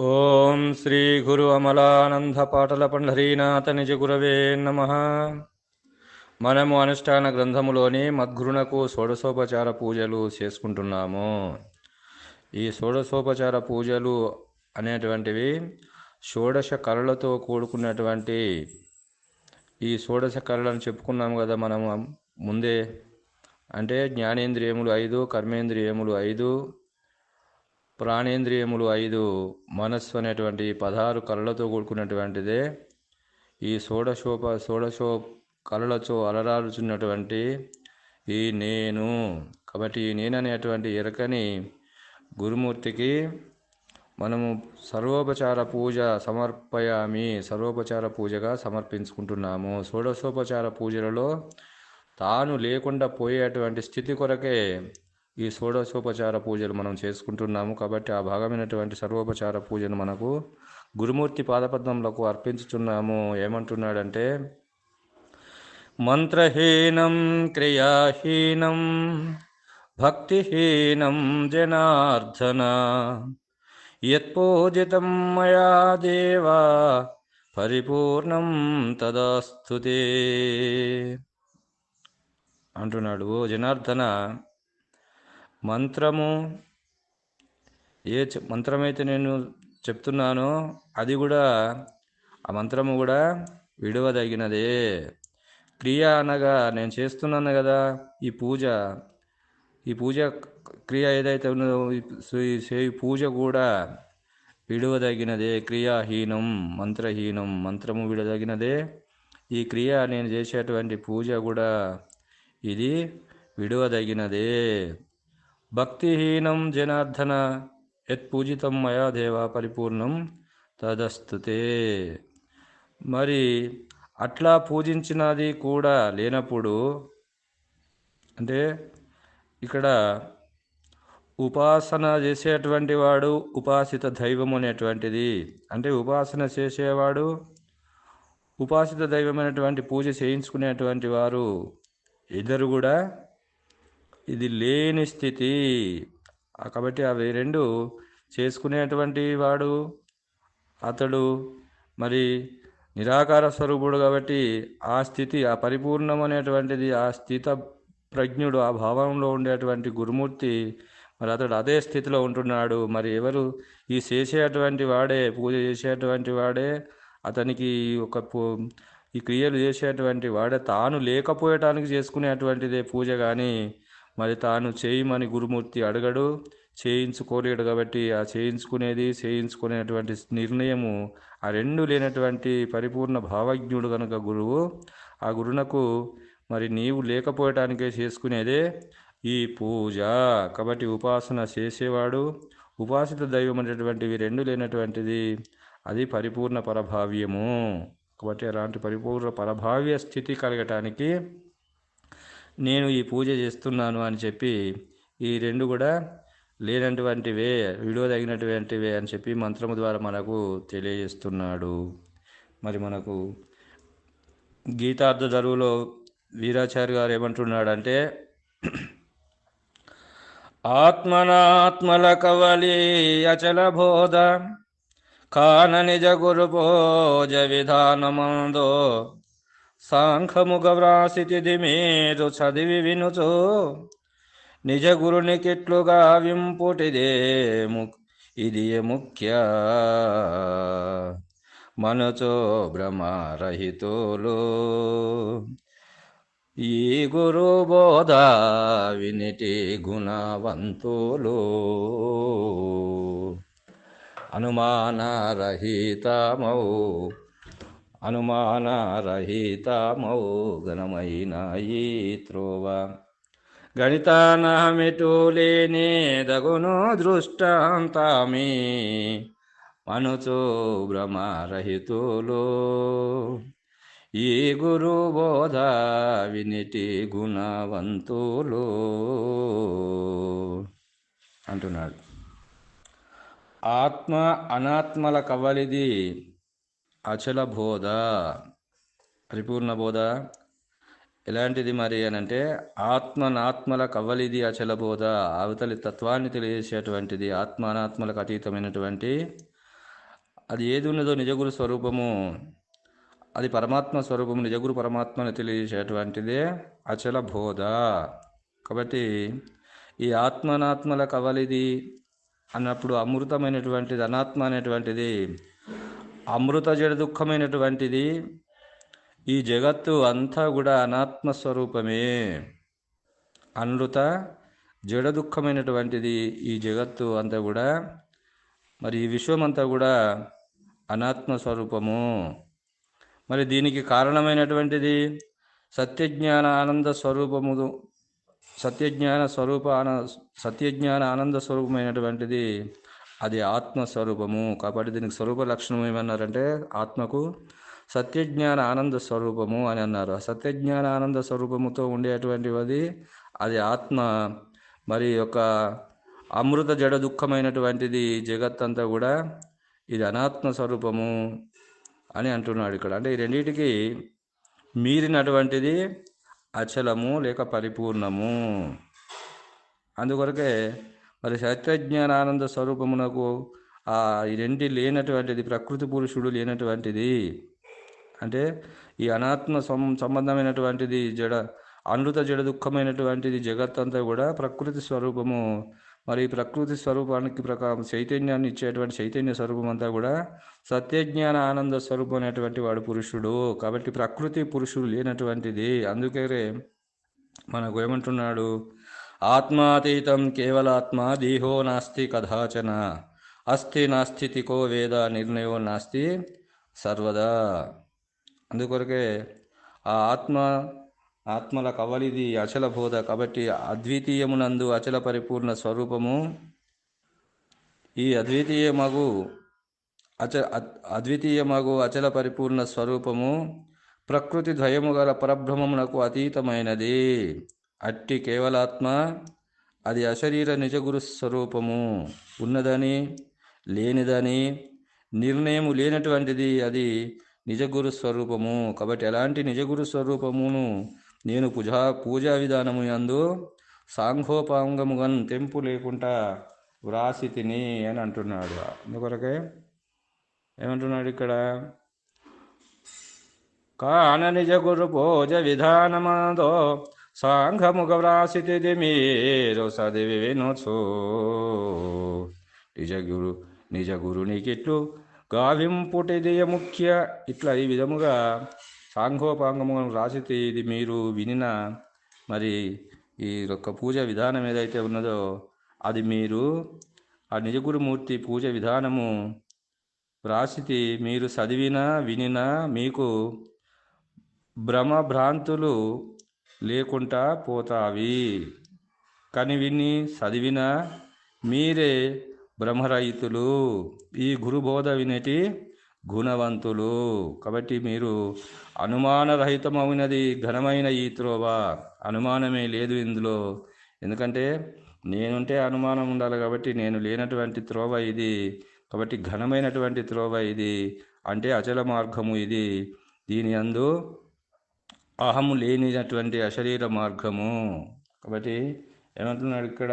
ఓం శ్రీ గురు అమలానంద పాటల పండరీనాథ నిజ గురవే నమ. మనము అనుష్ఠాన గ్రంథములోని మద్గురునకు షోడశోపచార పూజలు చేసుకుంటున్నాము. ఈ షోడశోపచార పూజలు అనేటువంటివి షోడశ కళలతో కూడుకున్నటువంటి ఈ షోడశ కళలను చెప్పుకున్నాము కదా మనము ముందే. అంటే జ్ఞానేంద్రియములు ఐదు కర్మేంద్రియములు ఐదు ప్రాణేంద్రియములు ఐదు మనస్సు అనేటువంటి పదహారు కళలతో కూడుకున్నటువంటిదే. ఈ షోడశోప షోడశో కళలతో అలరారుచున్నటువంటి ఈ నేను. కాబట్టి ఈ నేను అనేటువంటి ఎరకని గురుమూర్తికి మనము సర్వోపచార పూజ సమర్పయామి సర్వోపచార పూజగా సమర్పించుకుంటున్నాము. షోడశోపచార పూజలలో తాను లేకుండా పోయేటువంటి స్థితి కొరకే ఈ షోడశోపచార పూజలు మనం చేసుకుంటున్నాము కాబట్టి ఆ భాగమైనటువంటి సర్వోపచార పూజను మనకు గురుమూర్తి పాదపద్మములకు అర్పించుతున్నాము ఏమంటున్నాడంటే మంత్రహీనం క్రియాహీనం భక్తిహీనం జనార్దన యత్పూజితం మయా దేవా పరిపూర్ణం తదాస్తుతే. అంటున్నాడు ఓ జనార్దన. మంత్రము ఏ చె- మంత్రమైతే నేను చెప్తున్నానో అది కూడా ఆ మంత్రము కూడా విడవదగినదే. క్రియ అనగా నేను చేస్తున్నాను కదా ఈ పూజ. ఈ పూజ క్రియ ఏదైతే ఉన్నదో ఈ పూజ కూడా విడవదగినదే. క్రియాహీనం మంత్రహీనం మంత్రము విడదగినదే ఈ క్రియ నేను చేసేటువంటి పూజ కూడా ఇది విడవదగినదే. భక్తిహీనం జనార్దన యత్పూజితం మయా దేవ పరిపూర్ణం తదస్తుతే మరి అట్లా పూజించినది కూడా లేనప్పుడు అంటే ఇక్కడ ఉపాసన చేసేటువంటి వాడు ఉపాసిత దైవం అనేటువంటిది. అంటే ఉపాసన చేసేవాడు ఉపాసిత దైవమైనటువంటి పూజ చేయించుకునేటువంటి వారు ఇద్దరు కూడా ఇది లేని స్థితి. కాబట్టి అవి రెండు చేసుకునేటువంటి వాడు అతడు మరి నిరాకార స్వరూపుడు కాబట్టి ఆ స్థితి ఆ పరిపూర్ణమైనటువంటిది ఆ స్థిత ప్రజ్ఞుడు ఆ భావంలో ఉండేటువంటి గురుమూర్తి మరి అతడు అదే స్థితిలో ఉంటున్నాడు. మరి ఎవరు ఈ చేసేటువంటి వాడే పూజ చేసేటువంటి వాడే అతనికి ఒక ఈ క్రియలు చేసేటువంటి వాడే తాను లేకపోయటానికి చేసుకునేటువంటిదే పూజ కానీ మరి తాను చేయమని గురుమూర్తి అడగడు చేయించుకోలేడు కాబట్టి ఆ చేయించుకునేది చేయించుకునేటువంటి నిర్ణయము ఆ రెండు లేనటువంటి పరిపూర్ణ భావజ్ఞుడు కనుక గురువు ఆ గురునకు మరి నీవు లేకపోయటానికే చేసుకునేదే ఈ పూజ. కాబట్టి ఉపాసన చేసేవాడు ఉపాసిత దైవం అనేటువంటివి రెండు లేనటువంటిది అది పరిపూర్ణ పరభావ్యము. కాబట్టి అలాంటి పరిపూర్ణ పరభావ్య స్థితి కలగటానికి నేను ఈ పూజ చేస్తున్నాను అని చెప్పి ఈ రెండు కూడా లేనటువంటివే విడవదగినటువంటివే అని చెప్పి మంత్రము ద్వారా మనకు తెలియజేస్తున్నాడు. మరి మనకు గీతార్థ దరువులో వీరాచార్య గారు ఏమంటున్నాడంటే ఆత్మనాత్మల కవలి అచల బోధ కాన నిజ గురు భోజ విధానమందో సాంఖముగ వ్రాసితిది మీరు చదివి వినుచు. నిజ గురుని కిట్లుగా వింపుటిదే ము ఇది ముఖ్య? మనచో భ్రమరహితులు. ఈ గురు బోధ వినిటి గుణవంతులు. అనుమానరహితమౌ అనుమానరహితమౌ ఘనమైన ఈ త్రోవ గణితానమిటు లేని దగును దృష్టాంతమి. మనుచో భ్రమరహితులు. ఈ గురు బోధ వినిటి గుణవంతులు. అంటున్నాడు. ఆత్మ అనాత్మల కవలిది అచల బోధ పరిపూర్ణ బోధ ఎలాంటిది మరి అని అంటే ఆత్మనాత్మల కవ్వలిది అచల బోధ అవతలి తత్వాన్ని తెలియజేసేటువంటిది ఆత్మానాత్మలకు అతీతమైనటువంటి. అది ఏది ఉన్నదో నిజగురు స్వరూపము అది పరమాత్మ స్వరూపము నిజగురు పరమాత్మని తెలియజేసేటువంటిదే అచల బోధ కాబట్టి ఈ ఆత్మనాత్మల కవలిది అన్నప్పుడు అమృతమైనటువంటిది అనాత్మ అనేటువంటిది అమృత జడ దుఃఖమైనటువంటిది ఈ జగత్తు అంతా కూడా అనాత్మ స్వరూపమే అనృత జడ దుఃఖమైనటువంటిది ఈ జగత్తు అంతా కూడా. మరి ఈ విశ్వం అంతా కూడా అనాత్మ స్వరూపము మరి దీనికి కారణమైనటువంటిది సత్యజ్ఞాన ఆనంద స్వరూపము సత్యజ్ఞాన స్వరూప ఆన సత్యజ్ఞాన ఆనంద స్వరూపమైనటువంటిది అది ఆత్మ స్వరూపము కాబట్టి దీనికి స్వరూప లక్షణం ఏమన్నారంటే ఆత్మకు సత్యజ్ఞాన ఆనంద స్వరూపము అని అన్నారు. ఆ సత్యజ్ఞాన ఆనంద స్వరూపముతో ఉండేటువంటిది అది ఆత్మ. మరి యొక్క అమృత జడ దుఃఖమైనటువంటిది జగత్తంతా కూడా ఇది అనాత్మ స్వరూపము అని అంటున్నాడు ఇక్కడ. అంటే ఈ రెండింటికి మీరినటువంటిది అచలము లేక పరిపూర్ణము. అందుకొరకే మరి సత్యజ్ఞానానంద స్వరూపమునకు ఆ ఈ రెండి లేనటువంటిది ప్రకృతి పురుషుడు లేనటువంటిది? అంటే ఈ అనాత్మ సం సంబంధమైనటువంటిది జడ అనృత జడ దుఃఖమైనటువంటిది జగత్ అంతా కూడా ప్రకృతి స్వరూపము. మరి ప్రకృతి స్వరూపానికి ప్రకారం చైతన్యాన్ని ఇచ్చేటువంటి చైతన్య స్వరూపం అంతా కూడా సత్యజ్ఞాన ఆనంద స్వరూపం అనేటువంటి వాడు పురుషుడు. కాబట్టి ప్రకృతి పురుషుడు లేనటువంటిది. అందుకే మనకు ఏమంటున్నాడు? ఆత్మాతీతం కేవలాత్మ దేహో నాస్తి కదాచన అస్థి నాస్థితికో వేద నిర్ణయో నాస్తి సర్వదా. అందుకొరకే ఆ ఆత్మ ఆత్మల కవలిది అచల బోధ కాబట్టి అద్వితీయమునందు అచల పరిపూర్ణ స్వరూపము. ఈ అద్వితీయమగు అచ అద్వితీయమగు అచల పరిపూర్ణ స్వరూపము ప్రకృతి ద్వయము గల పరబ్రహ్మమునకు అతీతమైనది. అట్టి కేవలాత్మ అది అశరీర నిజగురు స్వరూపము. ఉన్నదని లేనిదని నిర్ణయము లేనటువంటిది అది నిజగురు స్వరూపము. కాబట్టి ఎలాంటి నిజగురు స్వరూపమును నేను పూజా పూజా విధానము యందు సాంఘోపాంగముగన్ తెంపు లేకుండా వ్రాసి తిని అని అంటున్నాడు. అందుకొరకే ఏమంటున్నాడు ఇక్కడ? కాన నిజ గురు పూజ విధానమాదో సాంఘముగ వ్రాసితిది మీరు సదివి వినుచు నిజ గురు నిజ గురునికిట్లు గావింపుటిది ముఖ్య ఇట్లా ఈ విధముగా సాంఘోపాంగము రాసితే ఇది మీరు వినిన మరి ఈ యొక్క పూజ విధానం ఏదైతే ఉన్నదో అది మీరు ఆ నిజగురుమూర్తి పూజ విధానము వ్రాసితి మీరు చదివినా వినినా మీకు భ్రమభ్రాంతులు లేకుండా పోతావి. కని విని చదివిన మీరే బ్రహ్మరహితులు. ఈ గురుబోధ వినటి గుణవంతులు. కాబట్టి మీరు అనుమానరహితమైనది ఘనమైన ఈ త్రోవ. అనుమానమే లేదు ఇందులో. ఎందుకంటే నేనుంటే అనుమానం ఉండాలి కాబట్టి నేను లేనటువంటి త్రోవ ఇది. కాబట్టి ఘనమైనటువంటి త్రోవ ఇది. అంటే అచల మార్గము ఇది. దీని అందు అహము లేనినటువంటి అశరీర మార్గము. కాబట్టి ఏమంటున్నాడు ఇక్కడ?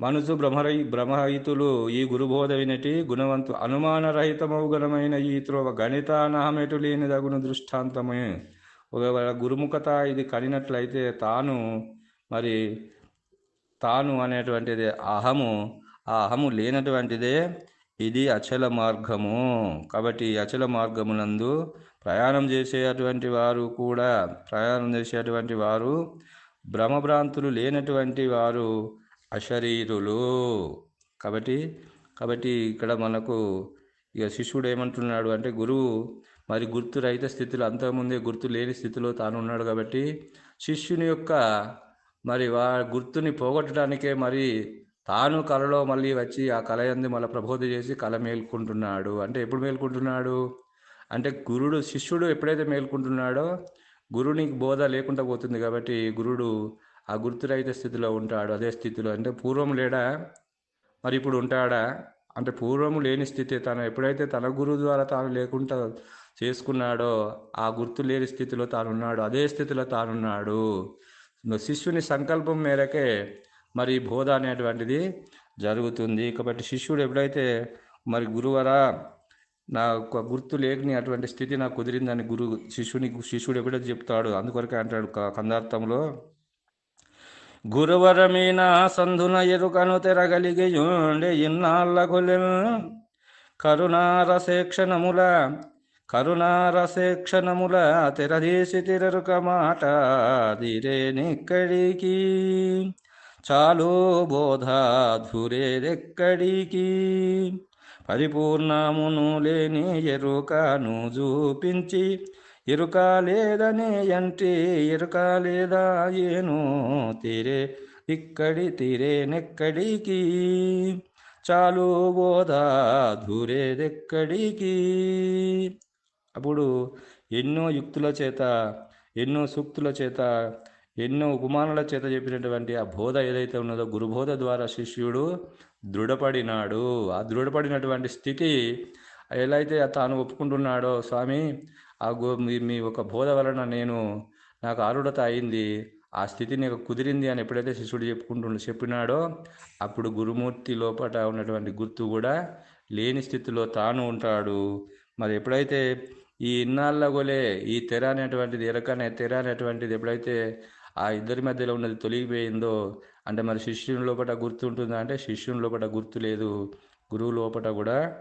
మనసు భ్రమరై భ్రమరహితులు ఈ గురుబోధ వినటి గుణవంతు అనుమానరహితమౌగణమైన ఈ త్రోవ గణితానహమెటు లేనిదగును దృష్టాంతమే. ఒకవేళ గురుముఖత ఇది కనినట్లయితే తాను మరి తాను అనేటువంటిది అహము ఆ అహము లేనటువంటిదే ఇది అచల మార్గము. కాబట్టి అచల మార్గమునందు ప్రయాణం చేసేటువంటి వారు కూడా ప్రయాణం చేసేటువంటి వారు భ్రమభ్రాంతులు లేనటువంటి వారు అశరీరులు. కాబట్టి కాబట్టి ఇక్కడ మనకు ఇక శిష్యుడు ఏమంటున్నాడు అంటే గురువు మరి గుర్తు రహిత స్థితిలో అంతకుముందే గుర్తు లేని స్థితిలో తాను ఉన్నాడు కాబట్టి శిష్యుని యొక్క మరి వా గుర్తుని పోగొట్టడానికే మరి తాను కళలో మళ్ళీ వచ్చి ఆ కళ మళ్ళీ ప్రబోధ చేసి కళ మేల్కొంటున్నాడు. అంటే ఎప్పుడు మేల్కొంటున్నాడు? అంటే గురుడు శిష్యుడు ఎప్పుడైతే మేల్కుంటున్నాడో గురునికి బోధ లేకుండా పోతుంది కాబట్టి గురుడు ఆ గుర్తురహిత స్థితిలో ఉంటాడు అదే స్థితిలో. అంటే పూర్వం లేడా? మరి ఇప్పుడు ఉంటాడా? అంటే పూర్వము లేని స్థితి తను ఎప్పుడైతే తన గురువు ద్వారా తాను లేకుండా చేసుకున్నాడో ఆ గుర్తు లేని స్థితిలో తాను ఉన్నాడు అదే స్థితిలో తానున్నాడు శిష్యుని సంకల్పం మేరకే మరి బోధ అనేటువంటిది జరుగుతుంది. కాబట్టి శిష్యుడు ఎప్పుడైతే మరి గురువరా నా ఒక గుర్తు లేని అటువంటి స్థితి నాకు కుదిరిందని గురు శిష్యుని శిష్యుడు ఎప్పుడో చెప్తాడు అందుకొరకే అంటాడు కందార్థంలో గురువరమీన సంధున ఎరుకను తెరగలిగియుండే ఇన్నాళ్ళ కరుణారసేక్షణముల కరుణారసేక్షణముల తెరదీసి తిరరుక మాట దిరేనెక్కడికి చాలు బోధ ధురేదెక్కడికి. పరిపూర్ణమును లేని ఎరుకను చూపించి ఎరుక లేదని అంటే ఎరుక లేదా ఏను తీరే ఇక్కడి తీరేనెక్కడికి చాలు బోధ దూరేదెక్కడికి అప్పుడు ఎన్నో యుక్తుల చేత ఎన్నో సూక్తుల చేత ఎన్నో ఉపమానుల చేత చెప్పినటువంటి ఆ బోధ ఏదైతే ఉన్నదో గురుబోధ ద్వారా శిష్యుడు దృఢపడినాడు. ఆ దృఢపడినటువంటి స్థితి ఎలా అయితే తాను ఒప్పుకుంటున్నాడో స్వామి ఆ గో మీ మీ ఒక బోధ వలన నేను నాకు ఆరుడత అయింది. ఆ స్థితి నీకు కుదిరింది అని ఎప్పుడైతే శిష్యుడు చెప్పుకుంటు చెప్పినాడో అప్పుడు గురుమూర్తి లోపట ఉన్నటువంటి గుర్తు కూడా లేని స్థితిలో తాను ఉంటాడు. మరి ఎప్పుడైతే ఈ ఇన్నాళ్ళ గొలే ఈ తెర అనేటువంటిది ఎరకనే తెర అనేటువంటిది ఎప్పుడైతే ఆ ఇద్దరి మధ్యలో ఉన్నది తొలగిపోయిందో అంటే మరి శిష్యుని లోపల గుర్తు ఉంటుందా? అంటే శిష్యుని లోపల గుర్తు లేదు. గురువు లోపల కూడా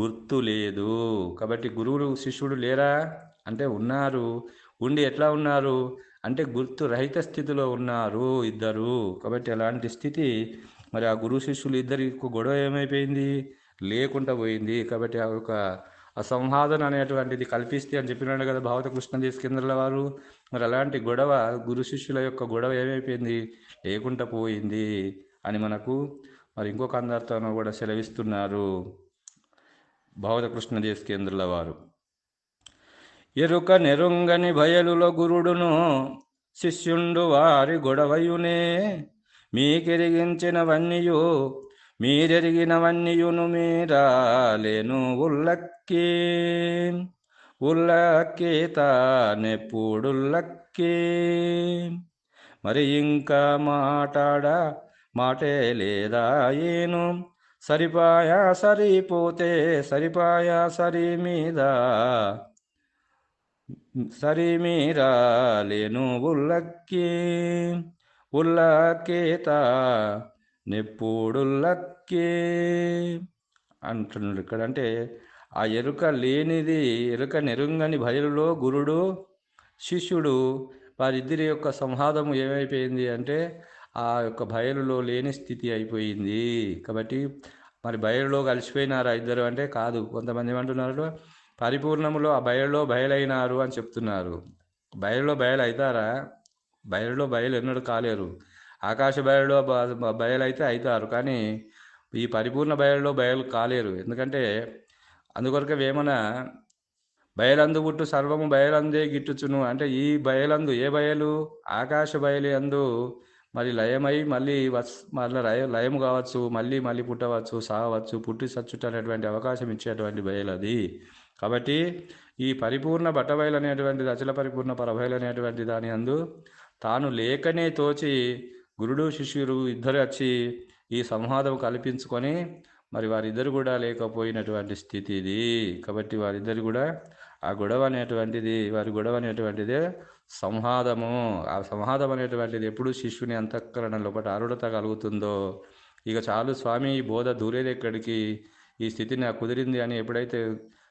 గుర్తు లేదు. కాబట్టి గురువులు శిష్యుడు లేరా? అంటే ఉన్నారు. ఉండి ఎట్లా ఉన్నారు? అంటే గుర్తు రహిత స్థితిలో ఉన్నారు ఇద్దరు. కాబట్టి అలాంటి స్థితి మరి ఆ గురు శిష్యులు ఇద్దరికి గొడవ ఏమైపోయింది? లేకుండా పోయింది. కాబట్టి ఆ యొక్క అసంవాదన అనేటువంటిది కల్పిస్తే అని చెప్పినాడు కదా భావత కృష్ణ కేంద్రాల వారు. మరి అలాంటి గొడవ గురు శిష్యుల యొక్క గొడవ ఏమైపోయింది? లేకుండా పోయింది అని మనకు మరి ఇంకొక అందరితో కూడా సెలవిస్తున్నారు భావత కృష్ణ దేశకేంద్రుల వారు. ఎరుక నెరుంగని భయలులో గురుడును శిష్యుండు వారి గొడవయునే మీకెరిగించినవన్నీయు మీరెరిగినవన్నీయును మీరాలేను ఉల్లక్కి. ఉల్లక్కి తానెప్పుడుల్లక్కి మరి ఇంకా మాటాడ మాటే లేదా ఏను? సరిపాయా సరిపోతే సరిపాయా సరి మీద సరి మీరా లేను ఉల్లక్కి. ఉల్లకేత నెప్పుడుల్లక్కి అంటున్నాడు ఇక్కడ అంటే ఆ ఎరుక లేనిది ఎరుక నెరుంగని బయలులో గురుడు శిష్యుడు వారిద్దరి యొక్క సంవాదము ఏమైపోయింది అంటే ఆ యొక్క బయలులో లేని స్థితి అయిపోయింది. కాబట్టి మరి బయలులో కలిసిపోయినారా ఇద్దరు అంటే కాదు. కొంతమంది ఏమంటున్నారు పరిపూర్ణములో ఆ బయలులో బయలైనారు అని చెప్తున్నారు. బయలులో బయలు అవుతారా బయలులో బయలు ఎన్నడూ కాలేరు. ఆకాశ బయలులో బయలు బయలైతే అవుతారు కానీ ఈ పరిపూర్ణ బయలులో బయలు కాలేరు. ఎందుకంటే అందుకొరకే వేమన బయలందు పుట్టు సర్వము బయలందే గిట్టుచును. అంటే ఈ బయలందు ఏ బయలు? ఆకాశ బయలు అందు మరి లయమై మళ్ళీ వస్ మళ్ళీ లయ లయం కావచ్చు మళ్ళీ మళ్ళీ పుట్టవచ్చు సావచ్చు పుట్టి సచ్చుట అనేటువంటి అవకాశం ఇచ్చేటువంటి బయలు అది కాబట్టి ఈ పరిపూర్ణ బట్టబయలు అనేటువంటిది అచల పరిపూర్ణ పరబయలు అనేటువంటి దాని అందు తాను లేకనే తోచి గురుడు శిష్యుడు ఇద్దరు వచ్చి ఈ సంవాదం కల్పించుకొని మరి వారిద్దరు కూడా లేకపోయినటువంటి స్థితి ఇది కాబట్టి వారిద్దరు కూడా ఆ గొడవ అనేటువంటిది వారి గొడవ అనేటువంటిదే సంవాదము ఆ సంవాదం అనేటువంటిది ఎప్పుడు శిష్యుని అంతఃకరణ లోపల ఆరుడత కలుగుతుందో? ఇక చాలు స్వామి ఈ బోధ దూరేది ఎక్కడికి? ఈ స్థితి నాకు కుదిరింది అని ఎప్పుడైతే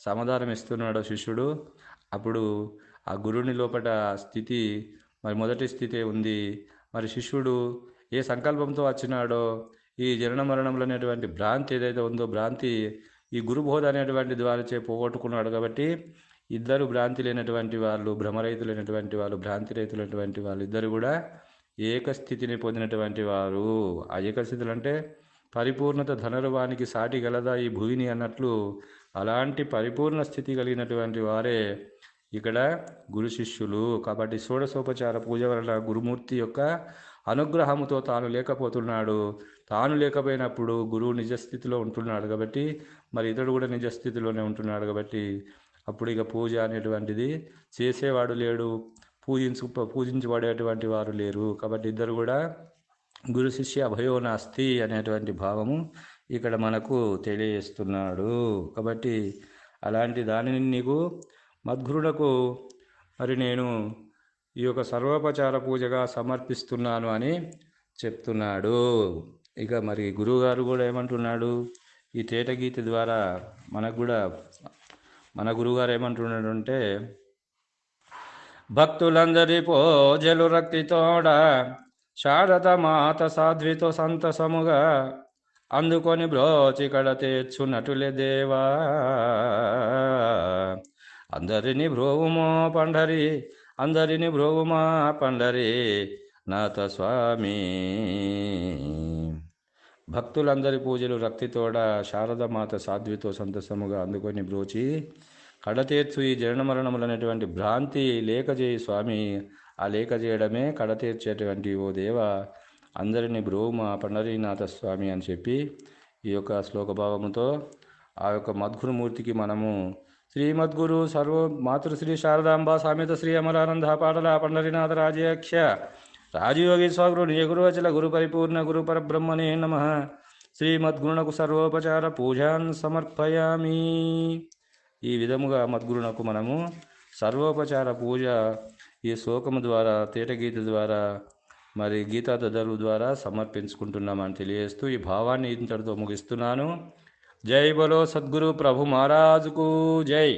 సమాధానం ఇస్తున్నాడో శిష్యుడు అప్పుడు ఆ గురుని లోపల స్థితి మరి మొదటి స్థితే ఉంది. మరి శిష్యుడు ఏ సంకల్పంతో వచ్చినాడో? ఈ జనన మరణంలో అనేటువంటి భ్రాంతి ఏదైతే ఉందో భ్రాంతి ఈ గురుబోధ అనేటువంటి ద్వారాచే పోగొట్టుకున్నాడు కాబట్టి ఇద్దరు భ్రాంతి లేనటువంటి వాళ్ళు భ్రమరహితులైనటువంటి వాళ్ళు భ్రాంతి రైతులైనటువంటి వాళ్ళు ఇద్దరు కూడా ఏకస్థితిని పొందినటువంటి వారు. ఆ ఏకస్థితులు అంటే పరిపూర్ణత ధనరువానికి సాటి గలదా ఈ భూమిని అన్నట్లు అలాంటి పరిపూర్ణ స్థితి కలిగినటువంటి వారే ఇక్కడ గురు శిష్యులు. కాబట్టి షోడశోపచార పూజ వలన గురుమూర్తి యొక్క అనుగ్రహముతో తాను లేకపోతున్నాడు. తాను లేకపోయినప్పుడు గురువు నిజస్థితిలో ఉంటున్నాడు కాబట్టి మరి ఇతడు కూడా నిజస్థితిలోనే ఉంటున్నాడు కాబట్టి అప్పుడు ఇక పూజ అనేటువంటిది చేసేవాడు లేడు. పూజించు పూజించబడేటువంటి వారు లేరు. కాబట్టి ఇద్దరు కూడా గురు శిష్య అభయో నాస్తి అనేటువంటి భావము ఇక్కడ మనకు తెలియజేస్తున్నాడు. కాబట్టి అలాంటి దానిని నీకు మద్గురులకు మరి నేను ఈ యొక్క సర్వోపచార పూజగా సమర్పిస్తున్నాను అని చెప్తున్నాడు. ఇక మరి గురువుగారు కూడా ఏమంటున్నాడు? ఈ తేటగీత ద్వారా మనకు కూడా మన గురువుగారు ఏమంటున్నాడు అంటే భక్తులందరి పోజలు రక్తితోడ శారద మాత సాధ్వితో సంతసముగా అందుకొని బ్రోచికడ తెచ్చునటులే దేవా. అందరిని భ్రోవుమో పండరి అందరిని భ్రోగుమా పండరే నాథ స్వామి. భక్తులందరి పూజలు రక్తితోడ శారదమాత సాధ్వితో సంతసముగా అందుకొని బ్రోచి కడతీర్చు ఈ జనమరణములనేటువంటి భ్రాంతి లేక చేయి స్వామి. ఆ లేక చేయడమే కడతీర్చేటువంటి ఓ దేవ. అందరిని బ్రోమ పండరీనాథ స్వామి అని చెప్పి ఈ యొక్క శ్లోక భావముతో ఆ యొక్క మద్గురుమూర్తికి మనము శ్రీమద్గురు సర్వ మాతృశ్రీ శారదాంబ సామెత శ్రీ అమరానంద పాటల పండరినాథ రాజయాఖ్య రాజయోగి స్వగురు నిజగురువచల గురు పరిపూర్ణ గురు పరబ్రహ్మణే నమ. శ్రీమద్గురునకు సర్వోపచార పూజాన్ సమర్పయామి. ఈ విధముగా మద్గురునకు మనము సర్వోపచార పూజ ఈ శ్లోకము ద్వారా తేటగీత ద్వారా మరి గీతా దదరు ద్వారా సమర్పించుకుంటున్నామని తెలియజేస్తూ ఈ భావాన్ని ఇంతటితో ముగిస్తున్నాను. जय बोलो सदगुरु प्रभु महाराज को जय।